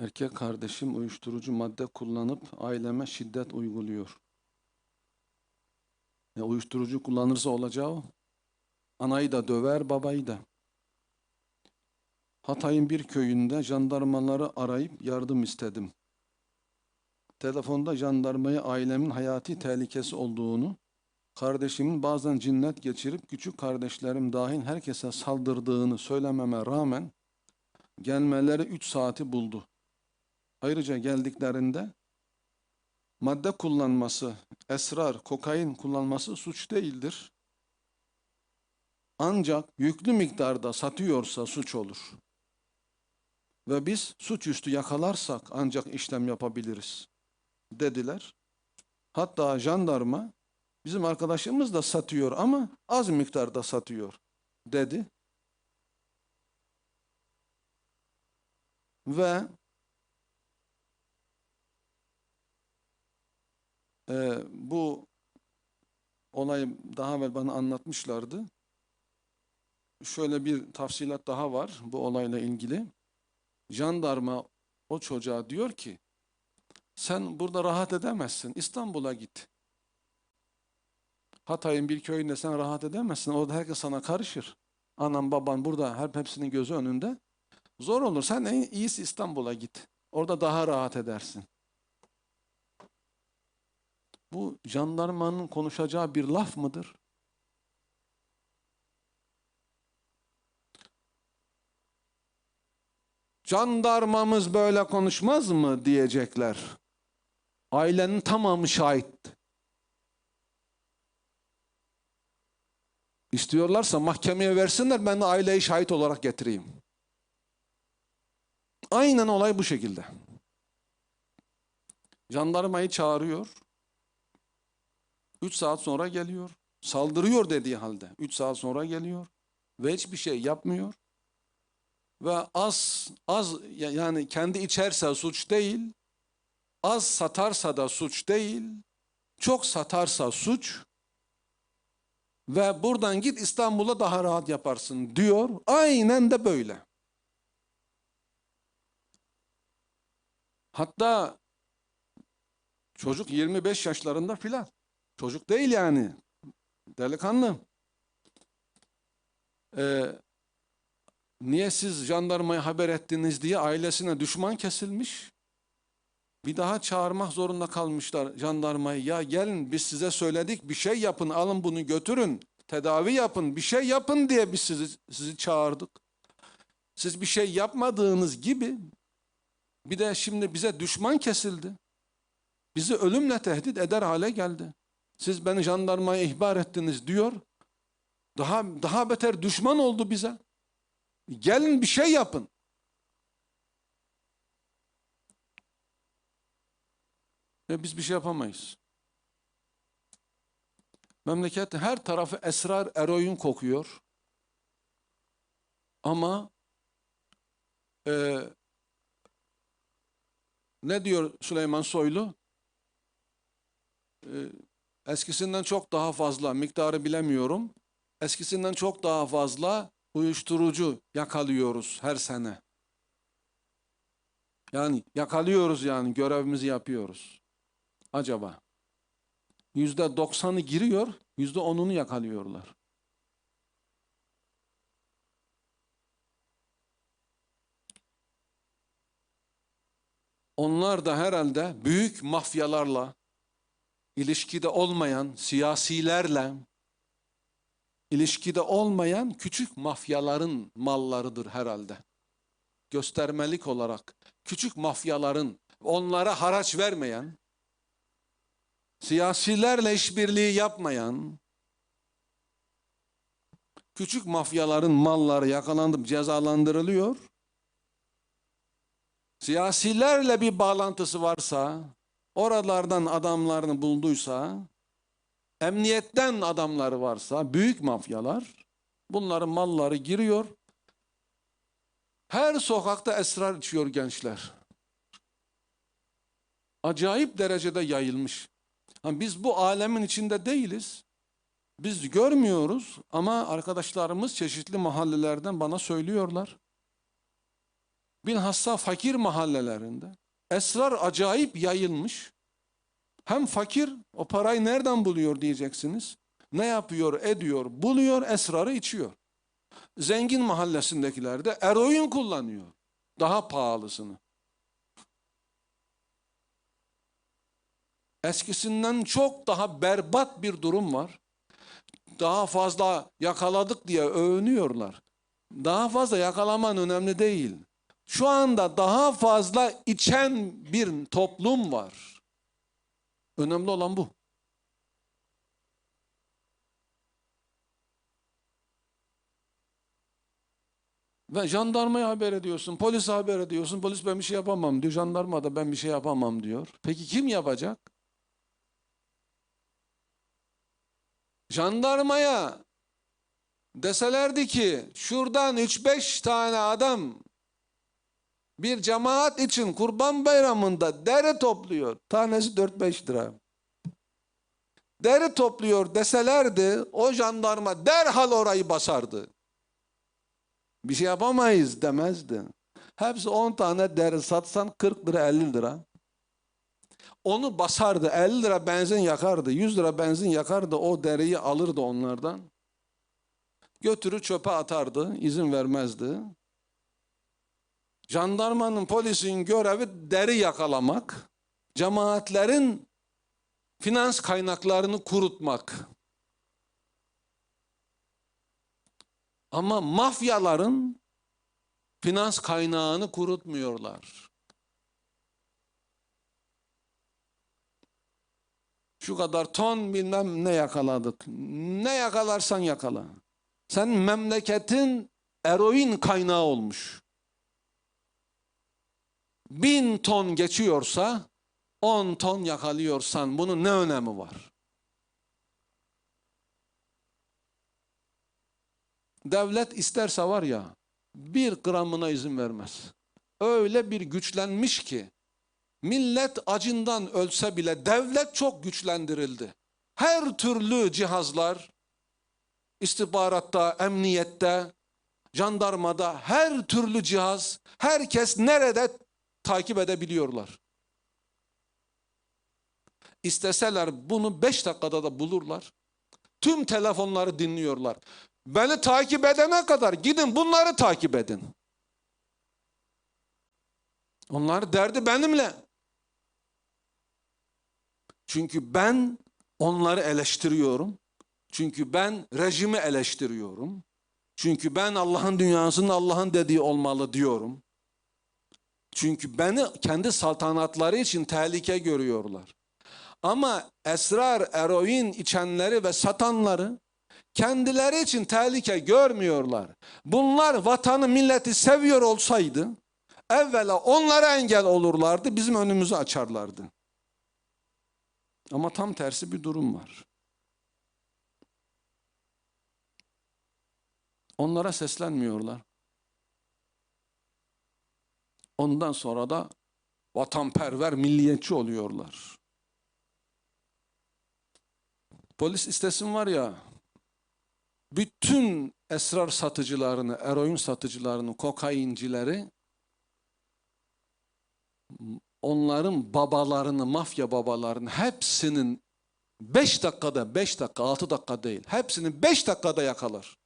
Erkek kardeşim uyuşturucu madde kullanıp aileme şiddet uyguluyor. Ya uyuşturucu kullanırsa olacağı. Anayı da döver, babayı da. Hatay'ın bir köyünde jandarmaları arayıp yardım istedim. Telefonda jandarmaya ailemin hayati tehlikesi olduğunu, kardeşimin bazen cinnet geçirip küçük kardeşlerim dahil herkese saldırdığını söylememe rağmen gelmeleri 3 saati buldu. Ayrıca geldiklerinde madde kullanması, esrar, kokain kullanması suç değildir. Ancak yüklü miktarda satıyorsa suç olur. Ve biz suçüstü yakalarsak ancak işlem yapabiliriz dediler. Hatta jandarma bizim arkadaşımız da satıyor ama az miktarda satıyor dedi. Ve e, bu olayı daha evvel bana anlatmışlardı. Şöyle bir tafsilat daha var bu olayla ilgili. Jandarma o çocuğa diyor ki sen burada rahat edemezsin. İstanbul'a git. Hatay'ın bir köyünde sen rahat edemezsin. Orada herkes sana karışır. Anan baban burada hep hepsinin gözü önünde. Zor olur. Sen en iyisi İstanbul'a git. Orada daha rahat edersin. Bu jandarmanın konuşacağı bir laf mıdır? Jandarmamız böyle konuşmaz mı diyecekler. Ailenin tamamı şahit. İstiyorlarsa mahkemeye versinler ben de aileyi şahit olarak getireyim. Aynen olay bu şekilde. Jandarmayı çağırıyor. Üç saat sonra geliyor. Saldırıyor dediği halde. Üç saat sonra geliyor. Ve hiçbir şey yapmıyor. Ve az az yani kendi içerse suç değil. Az satarsa da suç değil. Çok satarsa suç. Ve buradan git İstanbul'a daha rahat yaparsın diyor. Aynen de böyle. Hatta çocuk 25 yaşlarında filan. Çocuk değil yani. Delikanlı. Ee, niye siz jandarmaya haber ettiniz diye ailesine düşman kesilmiş. Bir daha çağırmak zorunda kalmışlar jandarmayı. Ya gelin biz size söyledik bir şey yapın alın bunu götürün. Tedavi yapın bir şey yapın diye biz sizi, sizi çağırdık. Siz bir şey yapmadığınız gibi bir de şimdi bize düşman kesildi. Bizi ölümle tehdit eder hale geldi. Siz beni jandarmaya ihbar ettiniz diyor. Daha daha beter düşman oldu bize. Gelin bir şey yapın. Ve biz bir şey yapamayız. Memleket her tarafı esrar, eroin kokuyor. Ama e, ne diyor Süleyman Soylu? E, eskisinden çok daha fazla, miktarı bilemiyorum. Eskisinden çok daha fazla uyuşturucu yakalıyoruz her sene. Yani yakalıyoruz yani görevimizi yapıyoruz. Acaba? Yüzde doksanı giriyor, yüzde onunu yakalıyorlar. Onlar da herhalde büyük mafyalarla, ilişkide olmayan siyasilerle, ilişkide olmayan küçük mafyaların mallarıdır herhalde. Göstermelik olarak küçük mafyaların onlara haraç vermeyen, siyasilerle işbirliği yapmayan, küçük mafyaların malları yakalanıp cezalandırılıyor. Siyasilerle bir bağlantısı varsa, oralardan adamlarını bulduysa, emniyetten adamları varsa, büyük mafyalar, bunların malları giriyor. Her sokakta esrar içiyor gençler. Acayip derecede yayılmış. Ha, biz bu alemin içinde değiliz. Biz görmüyoruz ama arkadaşlarımız çeşitli mahallelerden bana söylüyorlar. bilhassa fakir mahallelerinde esrar acayip yayılmış. Hem fakir o parayı nereden buluyor diyeceksiniz. Ne yapıyor, ediyor, buluyor, esrarı içiyor. Zengin mahallesindekiler de eroin kullanıyor. Daha pahalısını. Eskisinden çok daha berbat bir durum var. Daha fazla yakaladık diye övünüyorlar. Daha fazla yakalaman önemli değil. Şu anda daha fazla içen bir toplum var. Önemli olan bu. Ve jandarmaya haber ediyorsun, polise haber ediyorsun. Polis ben bir şey yapamam diyor. Jandarma da ben bir şey yapamam diyor. Peki kim yapacak? Jandarmaya deselerdi ki şuradan 3-5 tane adam bir cemaat için kurban bayramında deri topluyor. Tanesi 4-5 lira. Deri topluyor deselerdi o jandarma derhal orayı basardı. Bir şey yapamayız demezdi. Hepsi 10 tane deri satsan 40 lira 50 lira. Onu basardı 50 lira benzin yakardı 100 lira benzin yakardı o deriyi alırdı onlardan. Götürür çöpe atardı izin vermezdi. Jandarmanın polisin görevi deri yakalamak. Cemaatlerin finans kaynaklarını kurutmak. Ama mafyaların finans kaynağını kurutmuyorlar. Şu kadar ton bilmem ne yakaladık. Ne yakalarsan yakala. Sen memleketin eroin kaynağı olmuş. Bin ton geçiyorsa on ton yakalıyorsan bunun ne önemi var? Devlet isterse var ya bir gramına izin vermez. Öyle bir güçlenmiş ki millet acından ölse bile devlet çok güçlendirildi. Her türlü cihazlar istihbaratta, emniyette, jandarmada her türlü cihaz herkes nerede takip edebiliyorlar. İsteseler bunu beş dakikada da bulurlar. Tüm telefonları dinliyorlar. Beni takip edene kadar gidin bunları takip edin. Onlar derdi benimle. Çünkü ben onları eleştiriyorum. Çünkü ben rejimi eleştiriyorum. Çünkü ben Allah'ın dünyasının Allah'ın dediği olmalı diyorum. Çünkü beni kendi saltanatları için tehlike görüyorlar. Ama esrar, eroin içenleri ve satanları kendileri için tehlike görmüyorlar. Bunlar vatanı, milleti seviyor olsaydı evvela onlara engel olurlardı, bizim önümüzü açarlardı. Ama tam tersi bir durum var. Onlara seslenmiyorlar. Ondan sonra da vatanperver, milliyetçi oluyorlar. Polis istesin var ya, bütün esrar satıcılarını, eroin satıcılarını, kokaincileri onların babalarını, mafya babalarını hepsinin 5 dakikada, 5 dakika, 6 dakika değil. Hepsini 5 dakikada yakalar.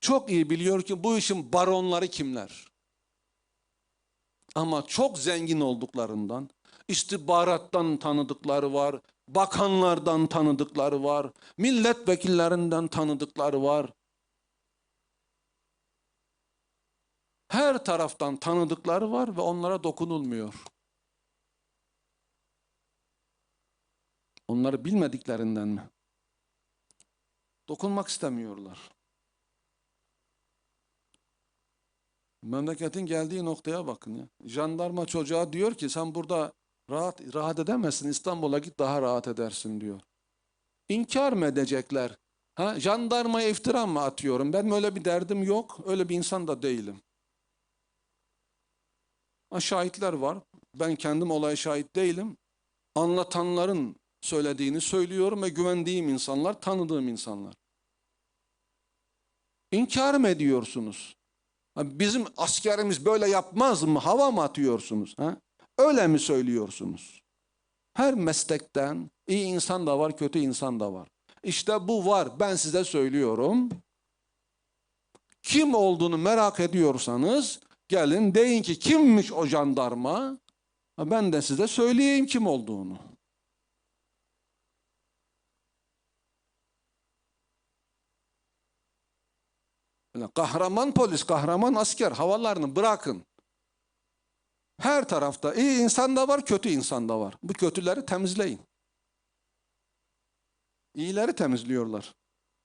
Çok iyi biliyor ki bu işin baronları kimler. Ama çok zengin olduklarından, istihbarattan tanıdıkları var, bakanlardan tanıdıkları var, milletvekillerinden tanıdıkları var. Her taraftan tanıdıkları var ve onlara dokunulmuyor. Onları bilmediklerinden mi? Dokunmak istemiyorlar. Memleketin geldiği noktaya bakın ya. Jandarma çocuğa diyor ki sen burada rahat rahat edemezsin. İstanbul'a git daha rahat edersin diyor. İnkar mı edecekler? Ha, jandarmaya iftira mı atıyorum? Ben öyle bir derdim yok. Öyle bir insan da değilim. Ha, şahitler var. Ben kendim olaya şahit değilim. Anlatanların söylediğini söylüyorum ve güvendiğim insanlar, tanıdığım insanlar. İnkar mı ediyorsunuz? Bizim askerimiz böyle yapmaz mı? Hava mı atıyorsunuz? Ha? Öyle mi söylüyorsunuz? Her meslekten iyi insan da var, kötü insan da var. İşte bu var. Ben size söylüyorum. Kim olduğunu merak ediyorsanız gelin deyin ki kimmiş o jandarma? Ben de size söyleyeyim kim olduğunu. Yani kahraman polis, kahraman asker havalarını bırakın. Her tarafta iyi insan da var, kötü insan da var. Bu kötüleri temizleyin. İyileri temizliyorlar.